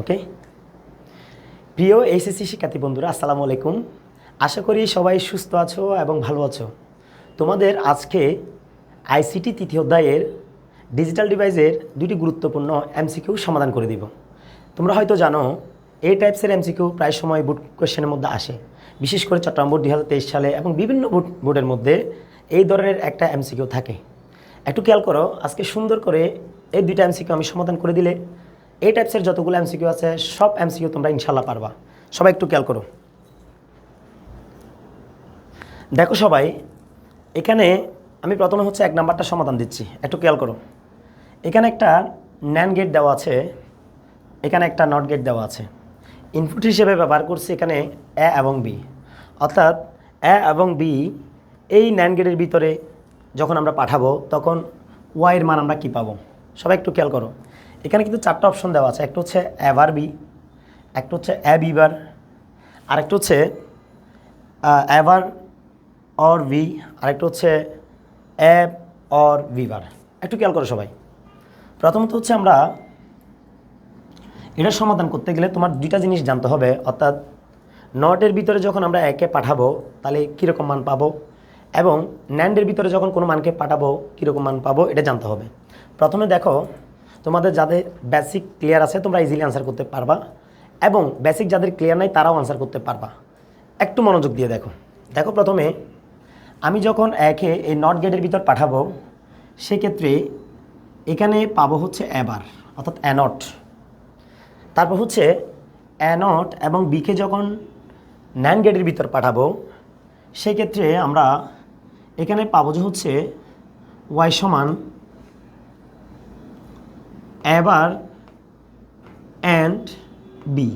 ওকে প্রিয় এইচএসসি শিক্ষার্থী বন্ধুরা, আসসালামু আলাইকুম। আশা করি সবাই সুস্থ আছো এবং ভালো আছো। তোমাদের আজকে আইসিটি তৃতীয় অধ্যায়ের ডিজিটাল ডিভাইসের দুটি গুরুত্বপূর্ণ এমসিকিউ সমাধান করে দিব। তোমরা হয়তো জানো এই টাইপসের এমসিকিউ প্রায় সময় বুট কোয়েশ্চেনের মধ্যে আসে। বিশেষ করে চট্টগ্রাম বোর্ড দু হাজার তেইশ সালে এবং বিভিন্ন বুট বোর্ডের মধ্যে এই ধরনের একটা এমসিকিউ থাকে। একটু খেয়াল করো, আজকে সুন্দর করে এই দুইটা এমসিকিউ আমি সমাধান করে দিলে এই টাইপসের যতগুলো এমসিকিউ আছে, সব এমসিকিউ তোমরা ইনশাল্লাহ পারবা। সবাই একটু খেয়াল করো। দেখো সবাই, এখানে আমি প্রথমে হচ্ছে এক নাম্বারটা সমাধান দিচ্ছি। একটু খেয়াল করো। এখানে একটা ন্যান গেট দেওয়া আছে, এখানে একটা নট গেট দেওয়া আছে। ইনপুট হিসেবে ব্যবহার করছি এখানে এ এবং বি অর্থাৎ এ এবং বি এই ন্যান গেটের ভিতরে যখন আমরা পাঠাবো, তখন ওয়াইয়ের মান আমরা কী পাবো? সবাই একটু খেয়াল করো। এখানে কিন্তু চারটা অপশন দেওয়া আছে। একটা হচ্ছে এভার বি একটা হচ্ছে অ্যা বিবার আরেকটা হচ্ছে অ্যাভার অর ভি আরেকটা হচ্ছে অ্যাব অর ভিবার একটু খেয়াল করো সবাই। প্রথমত হচ্ছে আমরা এটার সমাধান করতে গেলে তোমার দুইটা জিনিস জানতে হবে। অর্থাৎ নটের ভিতরে যখন আমরা একে পাঠাবো, তাহলে কীরকম মান পাবো? এবং ন্যান্ডের ভিতরে যখন কোনো মানকে পাঠাবো, কীরকম মান পাবো, এটা জানতে হবে। প্রথমে দেখো তোমাদের যাদের বেসিক ক্লিয়ার আছে, তোমরা ইজিলি আনসার করতে পারবা। এবং বেসিক যাদের ক্লিয়ার নাই, তারাও আনসার করতে পারবা। একটু মনোযোগ দিয়ে দেখো। দেখো প্রথমে, আমি যখন একে এই নট গেটের ভিতর পাঠাবো, সেক্ষেত্রে এখানে পাবো হচ্ছে অ্যাবার অর্থাৎ অ্যানট তারপর হচ্ছে অ্যানট এবং বিকে যখন ন্যান গেটের ভিতর পাঠাবো, সেক্ষেত্রে আমরা এখানে পাবো যে হচ্ছে ওয়াই সমান অ্যাবার অ্যান্ড বি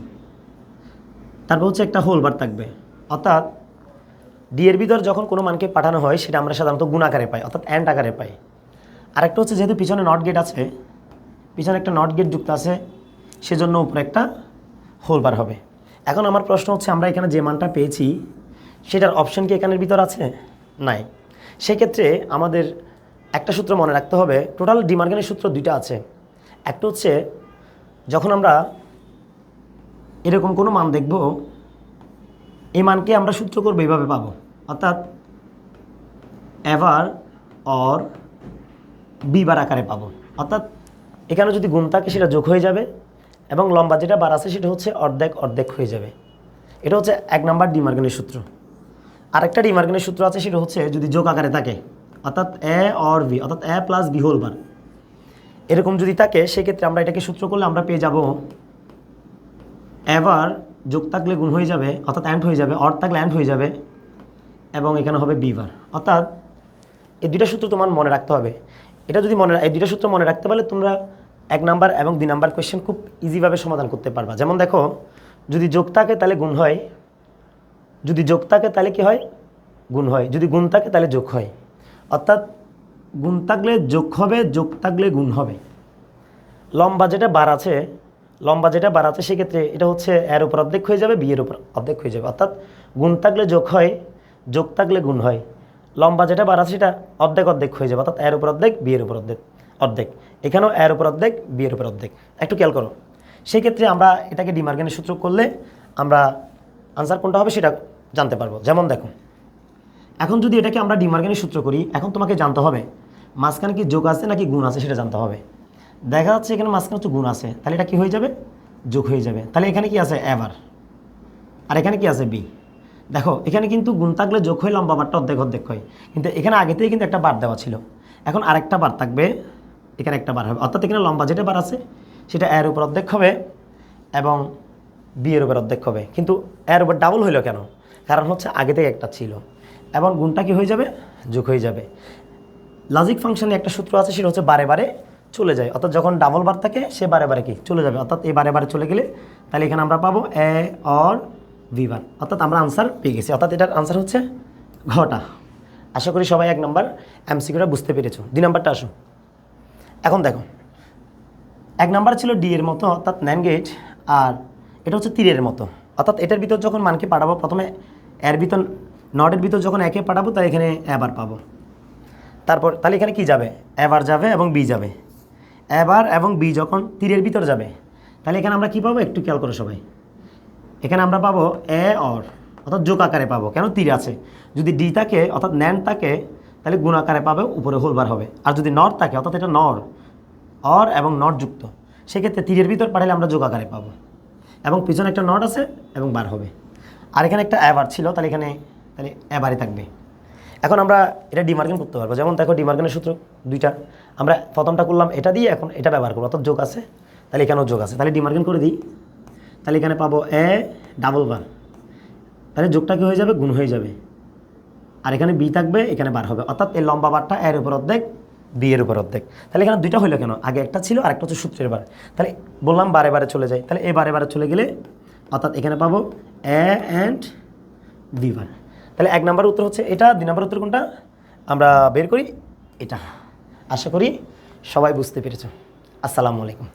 তারপর হচ্ছে একটা হোল বার থাকবে। অর্থাৎ ডি এর ভিতর যখন কোনো মানকে পাঠানো হয়, সেটা আমরা সাধারণত গুণ আকারে পাই, অর্থাৎ অ্যান্ড আকারে পাই। আরেকটা হচ্ছে যেহেতু পিছনে নট গেট আছে, পিছনে একটা নট গেট যুক্ত আছে, সেজন্য উপরে একটা হোল বার হবে। এখন আমার প্রশ্ন হচ্ছে, আমরা এখানে যে মানটা পেয়েছি, সেটার অপশন কি এখানের ভিতর আছে? নাই। সেক্ষেত্রে আমাদের একটা সূত্র মনে রাখতে হবে টোটাল ডিমার্গেনের সূত্র দুইটা আছে। একটা হচ্ছে যখন আমরা এরকম কোনো মান দেখব, এই মানকে আমরা সূত্র করব এইভাবে পাবো। অর্থাৎ এভার অর বিবার আকারে পাবো। অর্থাৎ এখানে যদি গুণ থাকে, সেটা যোগ হয়ে যাবে এবং লম্বা যেটা বার আছে, সেটা হচ্ছে অর্ধেক অর্ধেক হয়ে যাবে। এটা হচ্ছে এক নাম্বার ডিমার্গেনের সূত্র। আরেকটা ডিমার্গেনের সূত্র আছে, সেটা হচ্ছে যদি যোগ আকারে থাকে, অর্থাৎ এ অর বি অর্থাৎ A plus B whole bar এরকম যদি থাকে, সেক্ষেত্রে আমরা এটাকে সূত্র করলে আমরা পেয়ে যাব এবার যোগ থাকলে গুণ হয়ে যাবে, অর্থাৎ অ্যান্ড হয়ে যাবে অর থাকলে অ্যান্ড হয়ে যাবে, এবং এখানে হবে বিবার অর্থাৎ এই দুইটা সূত্র তোমার মনে রাখতে হবে। এটা যদি মনে এই দুইটা সূত্র মনে রাখতে পারলে তোমরা এক নাম্বার এবং দুই নাম্বার কোয়েশ্চেন খুব ইজিভাবে সমাধান করতে পারবা। যেমন দেখো, যদি যোগ থাকে তাহলে গুণ হয়। যদি যোগ থাকে তাহলে কি হয়? গুণ হয়। যদি গুণ থাকে তাহলে যোগ হয়। অর্থাৎ গুণ থাকলে যোগ হবে, যোগ থাকলে গুণ হবে। লম্বা যেটা বার আছে, লম্বা যেটা বার আছে, সেক্ষেত্রে এটা হচ্ছে এর উপর অর্ধেক হয়ে যাবে বিয়ের উপর অর্ধেক হয়ে যাবে। অর্থাৎ গুণ থাকলে যোগ হয়, যোগ থাকলে গুণ হয়। লম্বা যেটা বার আছে, সেটা অর্ধেক অর্ধেক হয়ে যাবে, অর্থাৎ এর উপর অর্ধেক বিয়ের উপর অর্ধেক অর্ধেক। এখানেও এর উপর অর্ধেক বিয়ের উপর অর্ধেক। একটু খেয়াল করো। সেই ক্ষেত্রে আমরা এটাকে ডিমার্গেনের সূত্র করলে আমরা আনসার কোনটা হবে সেটা জানতে পারব। যেমন দেখো, এখন যদি এটাকে আমরা ডিমার্গেনের সূত্র করি, এখন তোমাকে জানতে হবে মাঝখানে কি যোগ আছে নাকি গুণ আছে সেটা জানতে হবে। দেখা যাচ্ছে এখানে মাঝখানে হচ্ছে গুণ আছে। তাহলে এটা কি হয়ে যাবে? যোগ হয়ে যাবে। তাহলে এখানে কি আছে? এবার আর এখানে কি আছে? বি। দেখো, এখানে কিন্তু গুণ থাকলে যোগ হয়ে লম্বা বারটা অর্ধেক অর্ধেক হয়। কিন্তু এখানে আগে থেকে কিন্তু একটা বার দেওয়া ছিল। এখন আরেকটা বার থাকবে। এখানে একটা বার হবে। অর্থাৎ এখানে লম্বা যেটা বার আছে, সেটা এর উপর অর্ধেক হবে এবং বি এর উপর অর্ধেক হবে। কিন্তু এর উপর ডাবল হইল কেন? কারণ হচ্ছে আগে থেকে একটা ছিল। এবং গুণটা কি হয়ে যাবে? যোগ হয়ে যাবে। লজিক ফাংশনে একটা সূত্র আছে, সেটা হচ্ছে বারে বারে চলে যায়। অর্থাৎ যখন ডাবল বার থাকে, সে বারে বারে কি? চলে যাবে। অর্থাৎ এই বারে বারে চলে গেলে, তাহলে এখানে আমরা পাবো এ অর ভি বার অর্থাৎ আমরা আনসার পেয়ে গেছি। অর্থাৎ এটার আনসার হচ্ছে ঘটা। আশা করি সবাই এক নম্বর এমসিকিউটা বুঝতে পেরেছ। দুই নম্বরটা আসো। এখন দেখো, এক নাম্বার ছিল ডি এর মতো, অর্থাৎ ন্যান গেট আর এটা হচ্ছে তীরের মতো। অর্থাৎ এটার ভিতর যখন মানকে পাঠাবো, প্রথমে এর ভিতর নটের ভিতর যখন একে পাঠাবো, তাই এখানে এবার পাবো। তারপর, তাহলে এখানে কি যাবে? এবার যাবে এবং বি যাবে। এবার এবং বি যখন তীরের ভিতর যাবে, তাহলে এখানে আমরা কি পাবো? একটু খেয়াল করো সবাই। এখানে আমরা পাবো এ অর, অর্থাৎ যোগ আকারে পাবো। কেন তীর আছে? যদি ডি থাকে, অর্থাৎ ন্যান থাকে, তাহলে গুণ আকারে পাবে, উপরে হোলবার হবে। আর যদি নর থাকে, অর্থাৎ এটা নর, অর এবং নট যুক্ত, সেক্ষেত্রে তীরের ভিতর পাঠালে আমরা যোগ আকারে পাবো। এবং পিছনে একটা নট আছে এবং বার হবে। আর এখানে একটা অ্যাবার ছিল, তাহলে এখানে, তাহলে অ্যাবারই থাকবে। এখন আমরা এটা ডিমার্কেন করতে পারব। যেমন দেখো ডিমার্কেনের সূত্র দুইটা। আমরা প্রথমটা করলাম এটা দিয়ে, এখন এটা ব্যবহার করব। অর্থাৎ যোগ আছে। তাহলে এখানেও যোগ আছে। তাহলে ডিমার্কেন করে দিই। তাহলে এখানে পাবো এ ডাবল বার তাহলে যোগটা কি হয়ে যাবে? গুণ হয়ে যাবে। আর এখানে বি থাকবে, এখানে বার হবে। অর্থাৎ এই লম্বা বারটা এর উপর অর্ধেক বি এর উপর অর্ধেক। তাহলে এখানে দুইটা হইল কেন? আগে একটা ছিল আর একটা হচ্ছে সূত্রের বার। তাহলে বললাম বারে বারে চলে যায়। তাহলে এ বারে বারে চলে গেলে, অর্থাৎ এখানে পাবো এ অ্যান্ড বি বার তাহলে এক নম্বর উত্তর হচ্ছে এটা, দুই নম্বর উত্তর কোনটা? আমরা বের করি এটা। আশা করি সবাই বুঝতে পেরেছ। আসসালামু আলাইকুম।